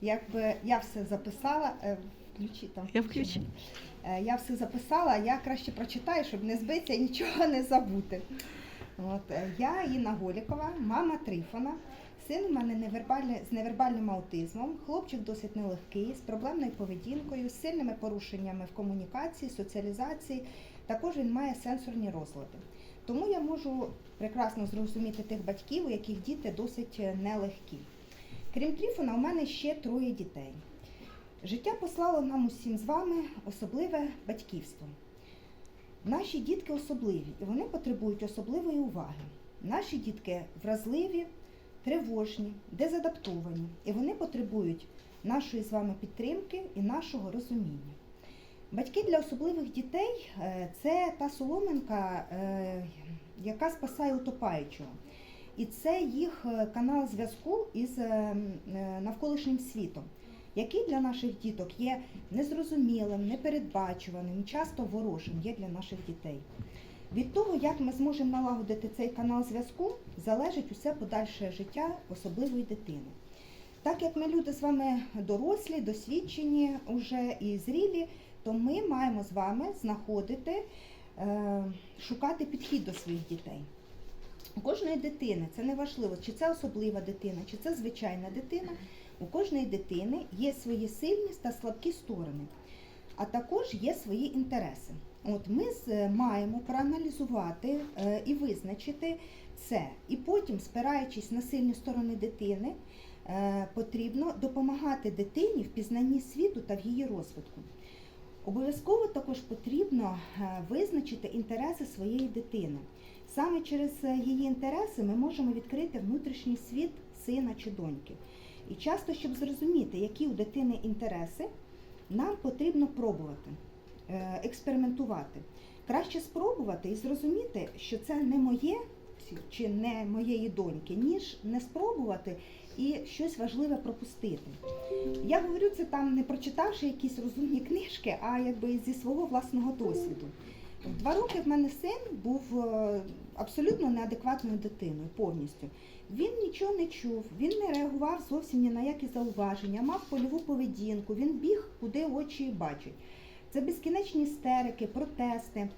Якби я все записала, е, включи там. Я включу. Е, Я все записала, я краще прочитаю, щоб не збитися і нічого не забути. От, е, я Інна Голікова, мама Трифона. Син у мене невербальний, з невербальним аутизмом, хлопчик досить нелегкий, з проблемною поведінкою, з сильними порушеннями в комунікації, соціалізації. Також він має сенсорні розлади. Тому я можу прекрасно зрозуміти тих батьків, у яких діти досить нелегкі. Крім Тріфона, у мене ще троє дітей. Життя послало нам усім з вами особливе батьківство. Наші дітки особливі, і вони потребують особливої уваги. Наші дітки вразливі, тривожні, дезадаптовані, і вони потребують нашої з вами підтримки і нашого розуміння. Батьки для особливих дітей е, це та соломинка, е, яка спасає утопаючого. І це їх е, канал зв'язку із е, е, навколишнім світом, який для наших діток є незрозумілим, непередбачуваним, часто ворожим є для наших дітей. Від того, як ми зможемо налагодити цей канал зв'язку, залежить усе подальше життя особливої дитини. Так як ми люди з вами дорослі, досвідчені уже і зрілі, то ми маємо з вами знаходити, шукати підхід до своїх дітей. У кожної дитини це не важливо, чи це особлива дитина, чи це звичайна дитина. У кожної дитини є свої сильні та слабкі сторони, а також є свої інтереси. От ми маємо проаналізувати е, і визначити це. І потім, спираючись на сильні сторони дитини, е, потрібно допомагати дитині в пізнанні світу та в її розвитку. Обов'язково також потрібно е, визначити інтереси своєї дитини. Саме через е, її інтереси ми можемо відкрити внутрішній світ сина чи доньки. І часто, щоб зрозуміти, які у дитини інтереси, нам потрібно пробувати, е, експериментувати. Краще спробувати і зрозуміти, що це не моє чи не моєї доньки, ніж не спробувати і щось важливе пропустити. Я говорю це там не прочитавши якісь розумні книжки, а якби зі свого власного досвіду. Два роки в мене син був е, абсолютно неадекватною дитиною повністю. Він нічого не чув, він не реагував зовсім ні на які зауваження, мав польову поведінку, він біг, куди очі бачать. Це безкінечні істерики, протести.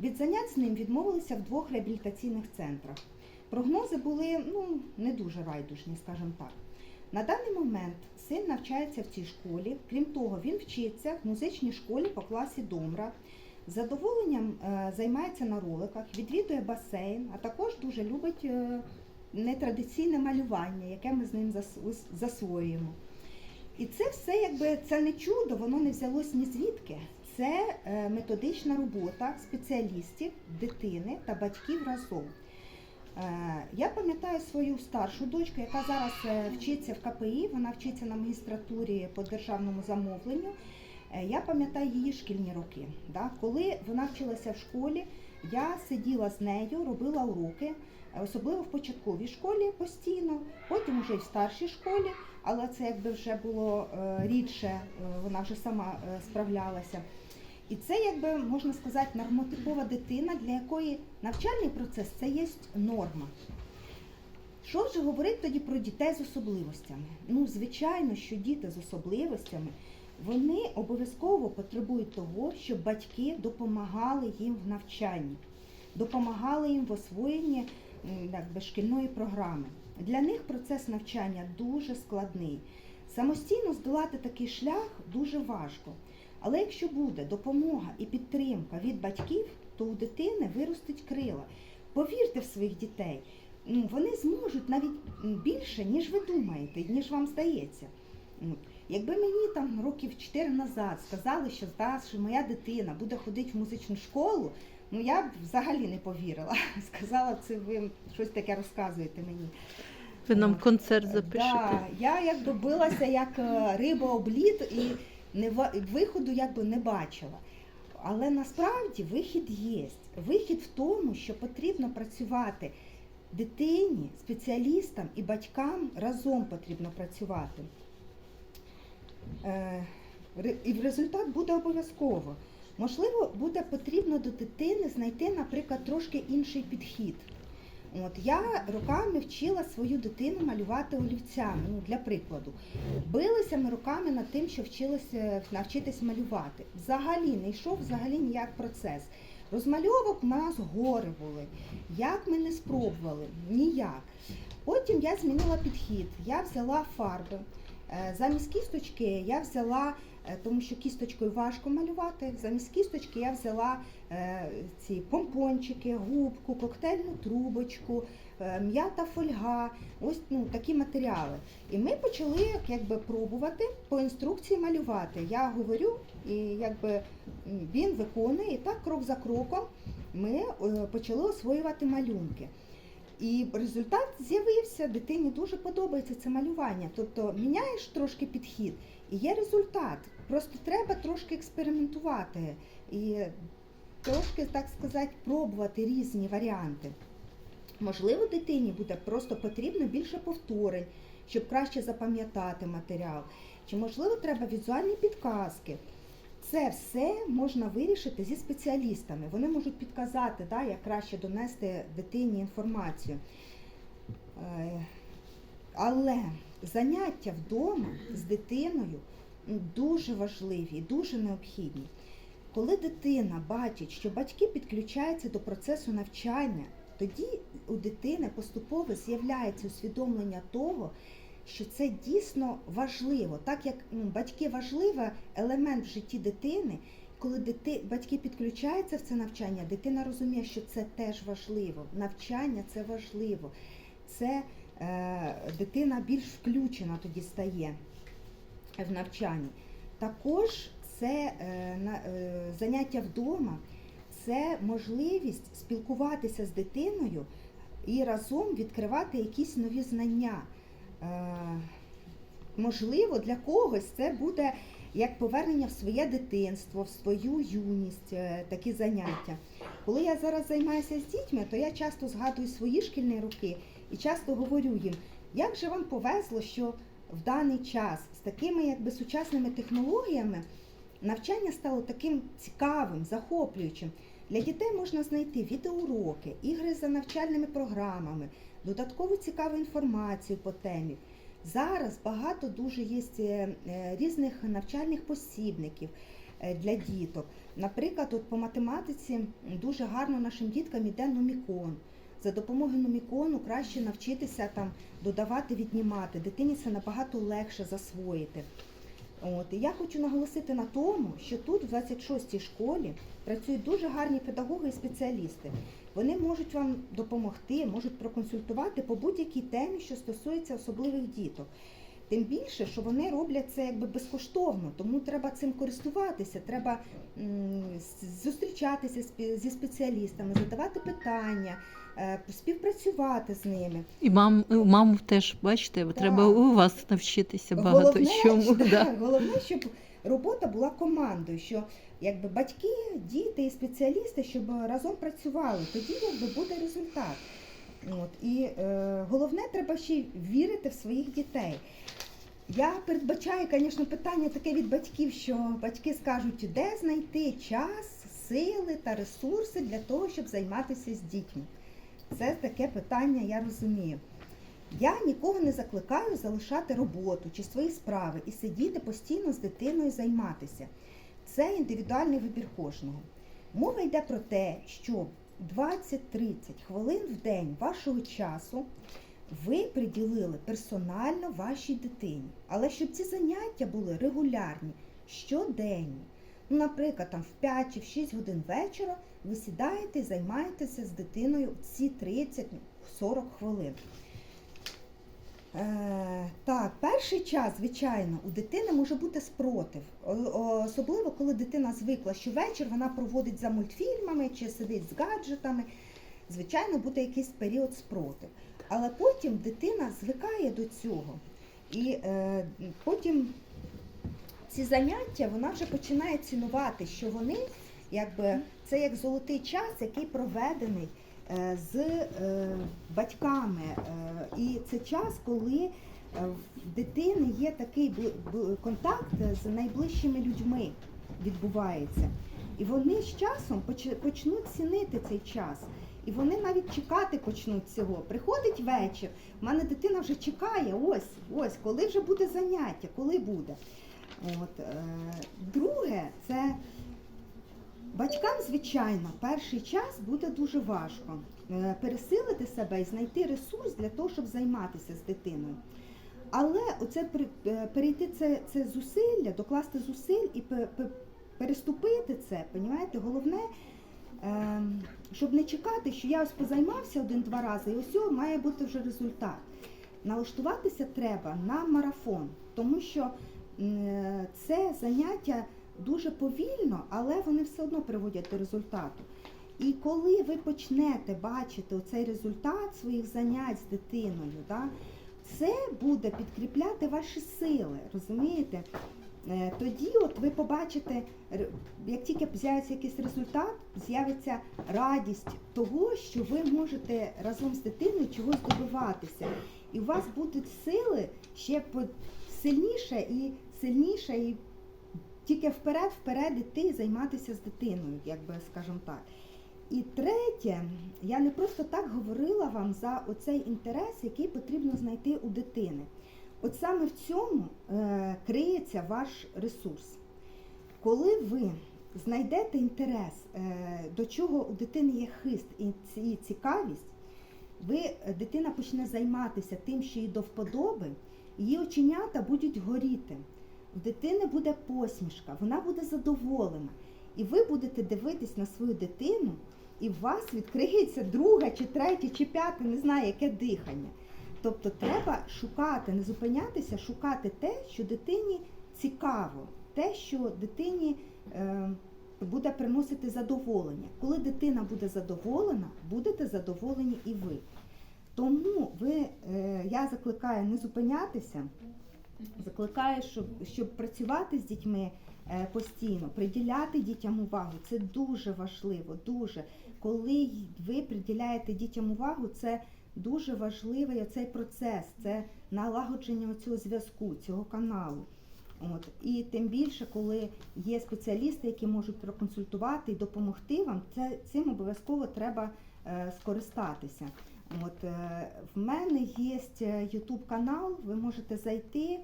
Від занять з ним відмовилися в двох реабілітаційних центрах. Прогнози були ну, не дуже райдужні, скажімо так. На даний момент син навчається в цій школі. Крім того, він вчиться в музичній школі по класі Домра. Задоволенням е, займається на роликах, відвідує басейн, а також дуже любить е, нетрадиційне малювання, яке ми з ним засвоюємо. І це все якби це не чудо, воно не взялось ні звідки. Це е, методична робота спеціалістів, дитини та батьків разом. Я пам'ятаю свою старшу дочку, яка зараз вчиться в КПІ, вона вчиться на магістратурі по державному замовленню. Е, Я пам'ятаю її шкільні роки. Да? Коли вона вчилася в школі, я сиділа з нею, робила уроки, е, особливо в початковій школі постійно, потім вже й в старшій школі, але це якби вже було е, рідше, вона вже сама справлялася. І це, якби можна сказати, нормотипова дитина, для якої навчальний процес це є норма. Що вже говорить тоді про дітей з особливостями? Ну, звичайно, що діти з особливостями вони обов'язково потребують того, щоб батьки допомагали їм в навчанні, допомагали їм в освоєнні якби, шкільної програми. Для них процес навчання дуже складний. Самостійно здолати такий шлях дуже важко. Але якщо буде допомога і підтримка від батьків, то у дитини виростуть крила. Повірте в своїх дітей, вони зможуть навіть більше, ніж ви думаєте, ніж вам здається. Якби мені там років 4 назад сказали, що «Да, що моя дитина буде ходити в музичну школу, ну я б взагалі не повірила. Сказала, це ви щось таке розказуєте мені. Ви нам концерт запишете. Да, я якби билася як е, риба об лід і не виходу якби не бачила. Але насправді вихід є. Вихід в тому, що потрібно працювати дитині, спеціалістам і батькам разом потрібно працювати. Е, І в результат буде обов'язково. Можливо, буде потрібно до дитини знайти, наприклад, трошки інший підхід. От я роками вчила свою дитину малювати олівцями. Ну для прикладу, билися ми роками над тим, що вчилися навчитись малювати. Взагалі не йшов взагалі ніяк процес. Розмальовок у нас гори були. Як ми не спробували? Ніяк. Потім я змінила підхід. Я взяла фарби. Е, Замість кісточки я взяла, е, тому що кісточкою важко малювати. Замість кісточки я взяла е, ці помпончики, губку, коктейльну трубочку, м'ята фольга, ось ну, такі матеріали. І ми почали якби, пробувати по інструкції малювати. Я говорю, і якби він виконує, і так крок за кроком ми почали освоювати малюнки. І результат з'явився, дитині дуже подобається це малювання. Тобто міняєш трошки підхід, і є результат. Просто треба трошки експериментувати і трошки, так сказати, пробувати різні варіанти. Можливо, дитині буде просто потрібно більше повторень, щоб краще запам'ятати матеріал. Чи можливо треба візуальні підказки. Це все можна вирішити зі спеціалістами. Вони можуть підказати, да, як краще донести дитині інформацію. Е, Але заняття вдома з дитиною дуже важливі дуже необхідні. Коли дитина бачить, що батьки підключаються до процесу навчання, тоді у дитини поступово з'являється усвідомлення того, що це дійсно важливо. Так як ну, батьки важливий елемент в житті дитини, коли дити, батьки підключаються в це навчання, дитина розуміє, що це теж важливо. Навчання це важливо. Це е, дитина більш включена тоді стає в навчанні. Також це е, на, е, заняття вдома, це можливість спілкуватися з дитиною і разом відкривати якісь нові знання. Е, можливо, для когось це буде як повернення в своє дитинство, в свою юність, е, такі заняття. Коли я зараз займаюся з дітьми, то я часто згадую свої шкільні роки і часто говорю їм, як же вам повезло, що в даний час з такими якби сучасними технологіями навчання стало таким цікавим, захоплюючим. Для дітей можна знайти відеоуроки, ігри за навчальними програмами, додаткову цікаву інформацію по темі. Зараз багато дуже є е, е, різних навчальних посібників е, для діток. Наприклад, от по математиці дуже гарно нашим діткам іде нумікон. За допомогою нумікону краще навчитися там додавати, віднімати. Дитині це набагато легше засвоїти. От. І я хочу наголосити на тому, що тут, в 26-й школі, працюють дуже гарні педагоги і спеціалісти. Вони можуть вам допомогти, можуть проконсультувати по будь-якій темі, що стосується особливих діток. Тим більше, що вони роблять це якби безкоштовно, тому треба цим користуватися, треба зустрічатися зі спеціалістами, задавати питання, е, співпрацювати з ними. І мам, маму теж, бачите, треба у вас навчитися багато головне, чому. що- Да. головне, щоб робота була командою, що якби батьки, діти і спеціалісти, щоб разом працювали, тоді якби буде результат. От. І е, головне, треба ще вірити в своїх дітей. Я передбачаю, звісно, питання таке від батьків, що батьки скажуть, де знайти час, сили та ресурси для того, щоб займатися з дітьми. Це таке питання, я розумію. Я нікого не закликаю залишати роботу чи свої справи і сидіти постійно з дитиною займатися. Це індивідуальний вибір кожного. Мова йде про те, що 20-30 хвилин в день вашого часу ви приділили персонально вашій дитині. Але щоб ці заняття були регулярні, щоденні. Ну, наприклад, там в 5 чи в 6 годин вечора ви сідаєте і займаєтеся з дитиною ці 30-40 хвилин. Е, так, перший час, звичайно, у дитини може бути спротив. Особливо, коли дитина звикла, що вечір вона проводить за мультфільмами чи сидить з гаджетами. Звичайно, буде якийсь період спротив. Але потім дитина звикає до цього. І е, потім ці заняття вона вже починає цінувати, що вони якби це як золотий час, який проведений з е, батьками. Е, і це час, коли е, в дитини є такий контакт з найближчими людьми відбувається. І вони з часом почнуть цінити цей час. І вони навіть чекати почнуть цього. Приходить вечір, в мене дитина вже чекає, ось, ось, коли вже буде заняття, коли буде. От, е, друге, це батькам, звичайно, перший час буде дуже важко е, пересилити себе і знайти ресурс для того, щоб займатися з дитиною. Але оце е, перейти це, це зусилля, докласти зусиль і пе- пе- переступити це, понімаєте, головне, ем, щоб не чекати, що я ось позаймався один-два рази, і ось має бути вже результат. Налаштуватися треба на марафон, тому що е, це заняття дуже повільно, але вони все одно приводять до результату. І коли ви почнете бачити оцей результат своїх занять з дитиною, да, це буде підкріпляти ваші сили, розумієте? Е, Тоді от ви побачите, як тільки з'явиться якийсь результат, з'явиться радість того, що ви можете разом з дитиною чогось добиватися. І у вас будуть сили ще сильніше і сильніше, і тільки вперед, вперед іти займатися з дитиною, як би скажімо так. І третє, я не просто так говорила вам за оцей інтерес, який потрібно знайти у дитини. От саме в цьому е, криється ваш ресурс. Коли ви знайдете інтерес, е, до чого у дитини є хист і ці- цікавість, ви, дитина почне займатися тим, що їй до вподоби, її оченята будуть горіти. В дитини буде посмішка, вона буде задоволена. І ви будете дивитись на свою дитину, і в вас відкриється друге, чи третє, чи п'яте, не знаю, яке дихання. Тобто треба шукати, не зупинятися, шукати те, що дитині цікаво, те, що дитині е, буде приносити задоволення. Коли дитина буде задоволена, будете задоволені і ви. Тому ви, е, я закликаю не зупинятися, закликаю, щоб, щоб працювати з дітьми е, постійно, приділяти дітям увагу. Це дуже важливо, дуже. Коли ви приділяєте дітям увагу, це дуже важливий цей процес, це налагодження цього зв'язку, цього каналу. От. І тим більше, коли є спеціалісти, які можуть проконсультувати і допомогти вам, це, цим обов'язково треба е, скористатися. От, е, в мене є YouTube канал, ви можете зайти,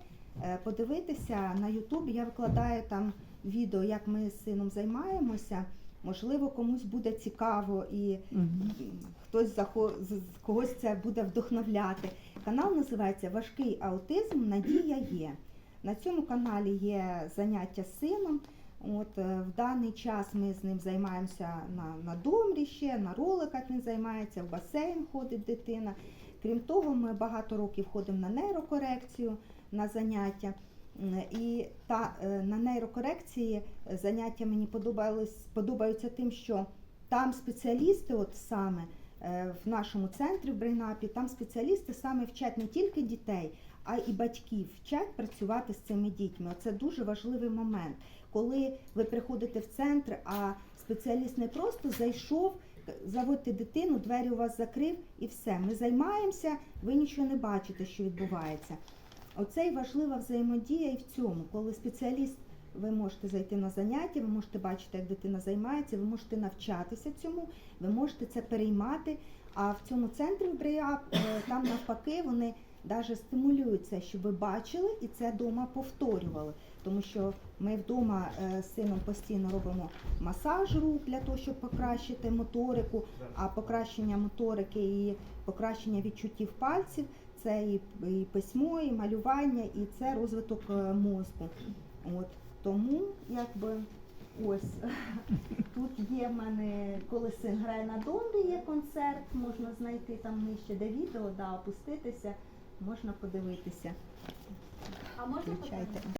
е, подивитися на YouTube. Я викладаю там відео, як ми з сином займаємося. Можливо, комусь буде цікаво і Мгм. хтось когось це буде вдохновляти. Канал називається Важкий аутизм. Надія є. На цьому каналі є заняття з сином. От е, в даний час ми з ним займаємося на, на домрі ще, на роликах він займається, в басейн ходить дитина. Крім того, ми багато років ходимо на нейрокорекцію на заняття. І та е, на нейрокорекції заняття мені подобаються тим, що там спеціалісти, от саме е, в нашому центрі в Брейнапі, там спеціалісти саме вчать не тільки дітей, а і батьків вчать працювати з цими дітьми. Це дуже важливий момент, коли ви приходите в центр, а спеціаліст не просто зайшов, заводьте дитину, двері у вас закрив і все. Ми займаємося, ви нічого не бачите, що відбувається. Оце і важлива взаємодія і в цьому, коли спеціаліст, ви можете зайти на заняття, ви можете бачити, як дитина займається, ви можете навчатися цьому, ви можете це переймати. А в цьому центрі в е, там навпаки вони навіть стимулюють це, щоб ви бачили і це вдома повторювали. Тому що ми вдома е, з сином постійно робимо масаж рук для того, щоб покращити моторику, а покращення моторики і покращення відчуттів пальців це і, і письмо, і малювання, і це розвиток е, мозку. От тому якби ось тут є в мене, коли син грає на домбі, є концерт, можна знайти там нижче де відео, да, опуститися, можна подивитися. А можна.